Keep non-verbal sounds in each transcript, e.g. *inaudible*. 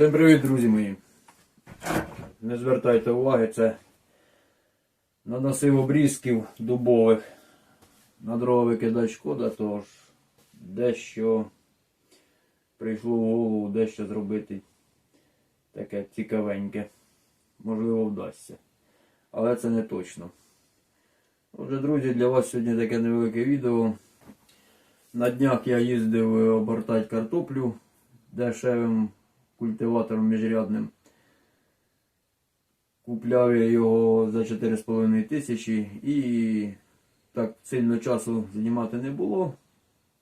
Всім привіт, друзі мої. Не звертайте уваги, це наносив обрізків дубових. На дрова шкода, тож дещо прийшло в голову, дещо зробити таке цікавеньке. Можливо, вдасться. Але це не точно. Отже, друзі, для вас сьогодні таке невелике відео. На днях я їздив обертати картоплю дешевим культиватором міжрядним. Купляв я його за 4,5 тисячі і так сильно часу знімати не було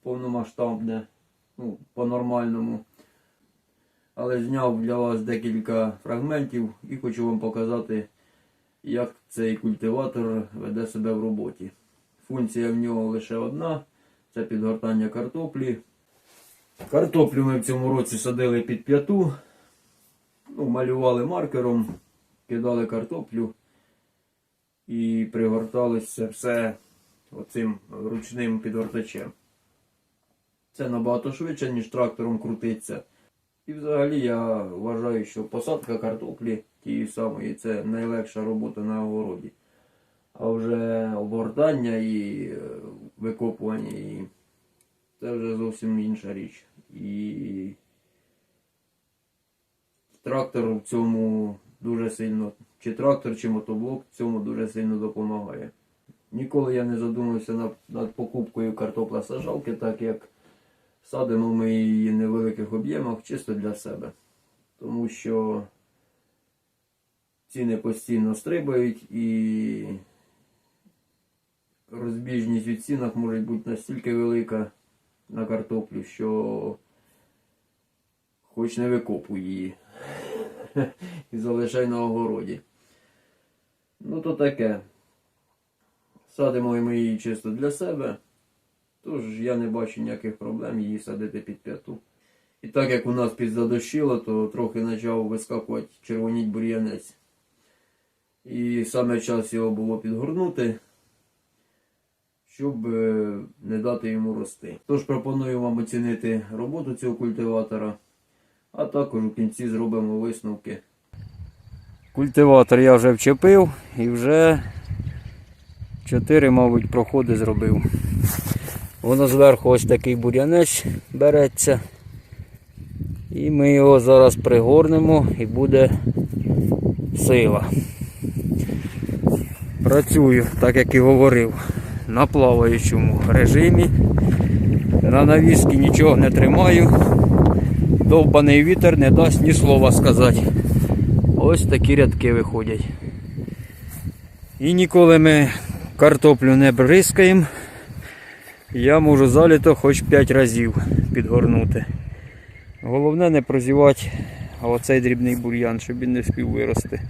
повномасштабне, ну, по-нормальному. Але зняв для вас декілька фрагментів і хочу вам показати, як цей культиватор веде себе в роботі. Функція в нього лише одна це підгортання картоплі. Картоплю ми в цьому році садили під п'яту, ну, малювали маркером, кидали картоплю і пригорталося все оцим ручним підгортачем. Це набагато швидше, ніж трактором крутиться. І взагалі я вважаю, що посадка картоплі тієї самої це найлегша робота на огороді. А вже обгортання і е, викопування і це вже зовсім інша річ. І трактор в цьому дуже сильно, чи трактор, чи мотоблок в цьому дуже сильно допомагає. Ніколи я не задумався над, над покупкою картопла сажалки, так як садимо ми її в невеликих об'ємах чисто для себе. Тому що ціни постійно стрибають і розбіжність у цінах може бути настільки велика на картоплю, що хоч не викопуй її *laughs* і залишай на огороді. Ну то таке. Садимо ми її чисто для себе. Тож я не бачу ніяких проблем її садити під п'яту. І так як у нас підзадощило, то трохи почав вискакувати червоніть бур'янець. І саме час його було підгорнути, щоб е, не дати йому рости. Тож пропоную вам оцінити роботу цього культиватора, а також у кінці зробимо висновки. Культиватор я вже вчепив і вже 4, мабуть, проходи зробив. Воно зверху ось такий бур'янець береться. І ми його зараз пригорнемо і буде сила. Працюю, так як і говорив, на плаваючому режимі. На навіски нічого не тримаю. Довбаний вітер не дасть ні слова сказати. Ось такі рядки виходять. І ніколи ми картоплю не бризкаємо. Я можу заліто хоч 5 разів підгорнути. Головне не прозівати оцей дрібний бур'ян, щоб він не спів вирости.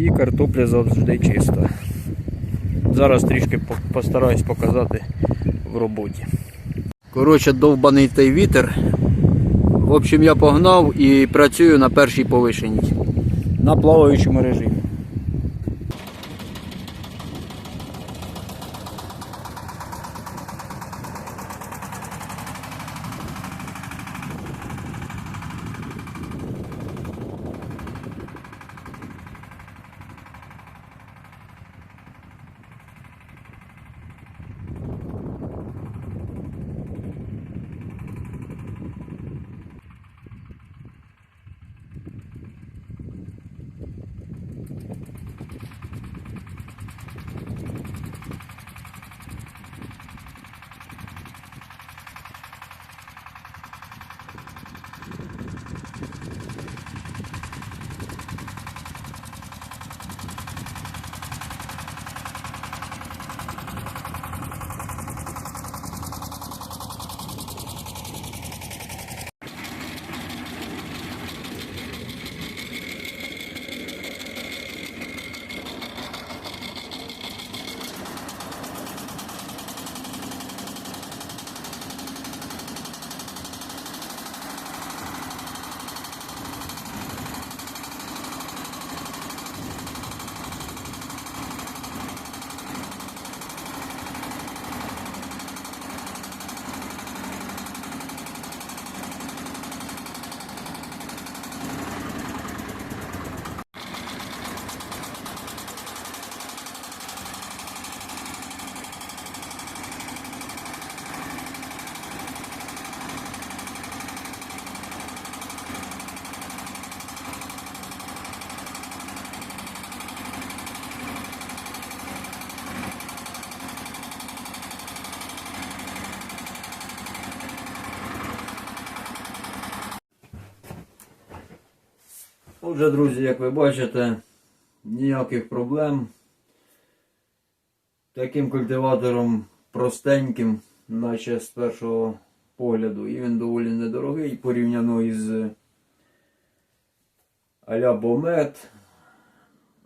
І картопля завжди чиста. Зараз трішки по- постараюсь показати в роботі. Коротше, довбаний той вітер. В общем, я погнав і працюю на першій повишеній. На плаваючому режимі. Отже, друзі, як ви бачите, ніяких проблем. Таким культиватором простеньким, наче з першого погляду. І він доволі недорогий порівняно із а-ля Бомет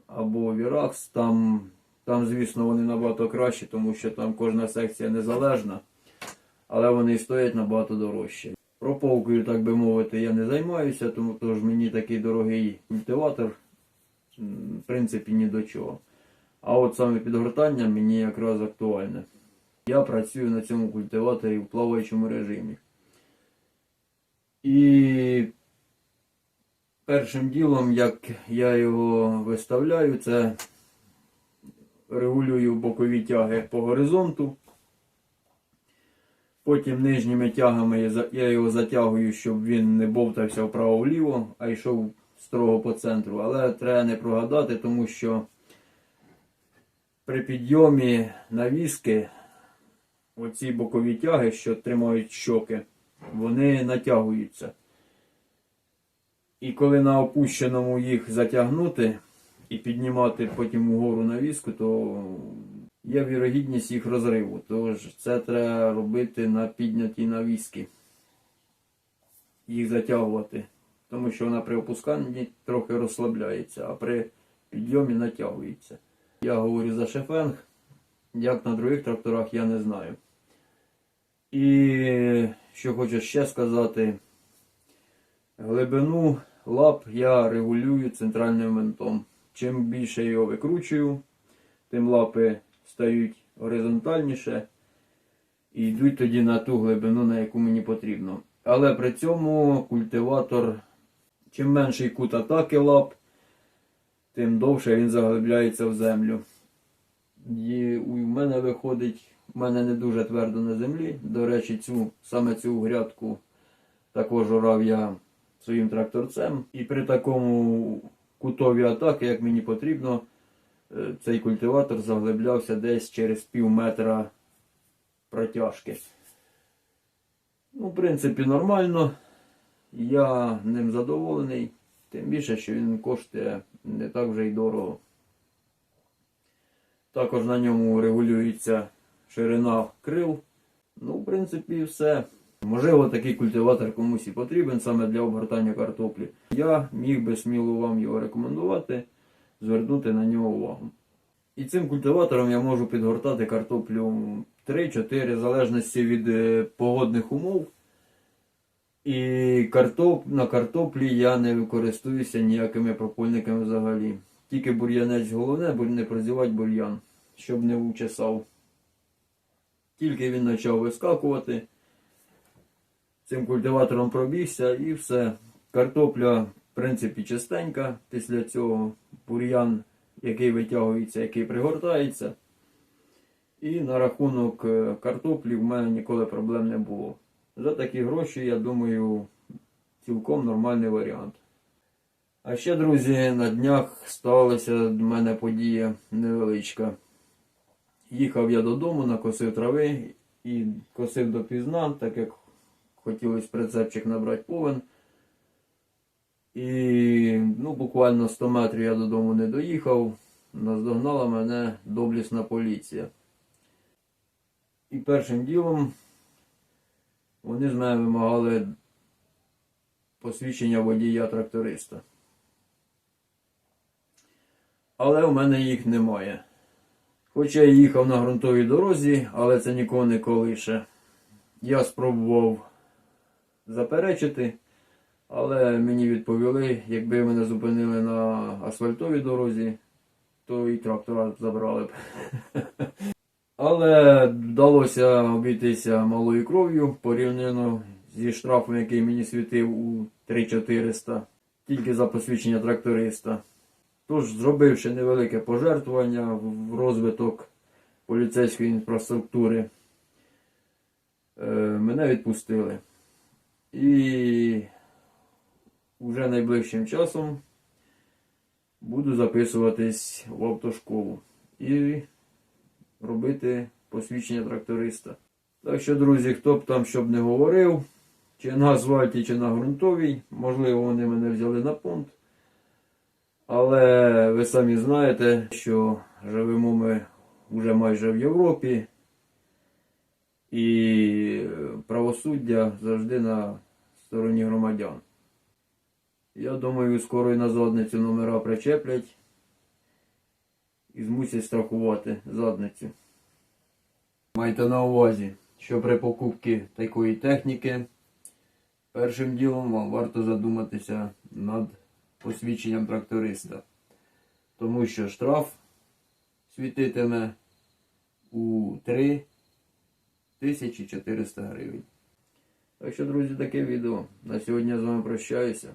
або Віракс. Там, там, звісно, вони набагато кращі, тому що там кожна секція незалежна, але вони стоять набагато дорожче. Прополкою, так би мовити, я не займаюся, тому тож мені такий дорогий культиватор, в принципі, ні до чого. А от саме підгортання мені якраз актуальне. Я працюю на цьому культиваторі в плаваючому режимі. І першим ділом, як я його виставляю, це регулюю бокові тяги по горизонту. Потім нижніми тягами я його затягую, щоб він не бовтався вправо-вліво, а йшов строго по центру. Але треба не прогадати, тому що при підйомі навіски оці бокові тяги, що тримають щоки, вони натягуються. І коли на опущеному їх затягнути і піднімати потім угору навіску, то є вірогідність їх розриву. Тож це треба робити на піднятій навіски. Їх затягувати. Тому що вона при опусканні трохи розслабляється, а при підйомі натягується. Я говорю за шефенг. Як на других тракторах, я не знаю. І що хочу ще сказати, глибину лап я регулюю центральним винтом. Чим більше його викручую, тим лапи стають горизонтальніше і йдуть тоді на ту глибину, на яку мені потрібно. Але при цьому культиватор, чим менший кут атаки лап, тим довше він заглибляється в землю. І у мене виходить, у мене не дуже твердо на землі. До речі, цю, саме цю грядку також орав я своїм тракторцем. І при такому кутові атаки, як мені потрібно, цей культиватор заглиблявся десь через пів метра протяжки. Ну, в принципі, нормально. Я ним задоволений. Тим більше, що він коштує не так вже й дорого. Також на ньому регулюється ширина крил. Ну, в принципі, все. Можливо, такий культиватор комусь і потрібен саме для обгортання картоплі. Я міг би сміло вам його рекомендувати, звернути на нього увагу. І цим культиватором я можу підгортати картоплю 3-4, в залежності від е, погодних умов. І картоп, на картоплі я не користуюся ніякими пропольниками взагалі. Тільки бур'янець головне, бо не прозівати бур'ян, щоб не учесав. Тільки він почав вискакувати, цим культиватором пробігся і все. Картопля, в принципі, чистенька. Після цього бур'ян, який витягується, який пригортається. І на рахунок е, картоплі в мене ніколи проблем не було. За такі гроші, я думаю, цілком нормальний варіант. А ще, друзі, на днях сталася в мене подія невеличка. Їхав я додому, накосив трави і косив допізна, так як хотілося прицепчик набрати повен. І ну, буквально 100 метрів я додому не доїхав. Наздогнала мене доблісна поліція. І першим ділом вони з мене вимагали посвідчення водія тракториста. Але у мене їх немає. Хоча я їхав на ґрунтовій дорозі, але це нікого не колише. Я спробував заперечити, але мені відповіли, якби мене зупинили на асфальтовій дорозі, то і трактора забрали б. *laughs* Але вдалося обійтися малою кров'ю порівняно зі штрафом, який мені світив у 3400, тільки за посвідчення тракториста. Тож, зробивши невелике пожертвування в розвиток поліцейської інфраструктури, е, мене відпустили. І вже найближчим часом буду записуватись в автошколу і робити посвідчення тракториста. Так що, друзі, хто б там щоб не говорив, чи на асфальті, чи на ґрунтовій, можливо, вони мене взяли на понт. Але ви самі знаєте, що живемо ми вже майже в Європі, і правосуддя завжди на стороні громадян. Я думаю, скоро і на задницю номера причеплять і змусять страхувати задницю. Майте на увазі, що при покупці такої техніки першим ділом вам варто задуматися над посвідченням тракториста. Тому що штраф світитиме у 3400 гривень. Так що, друзі, таке відео. На сьогодні я з вами прощаюся.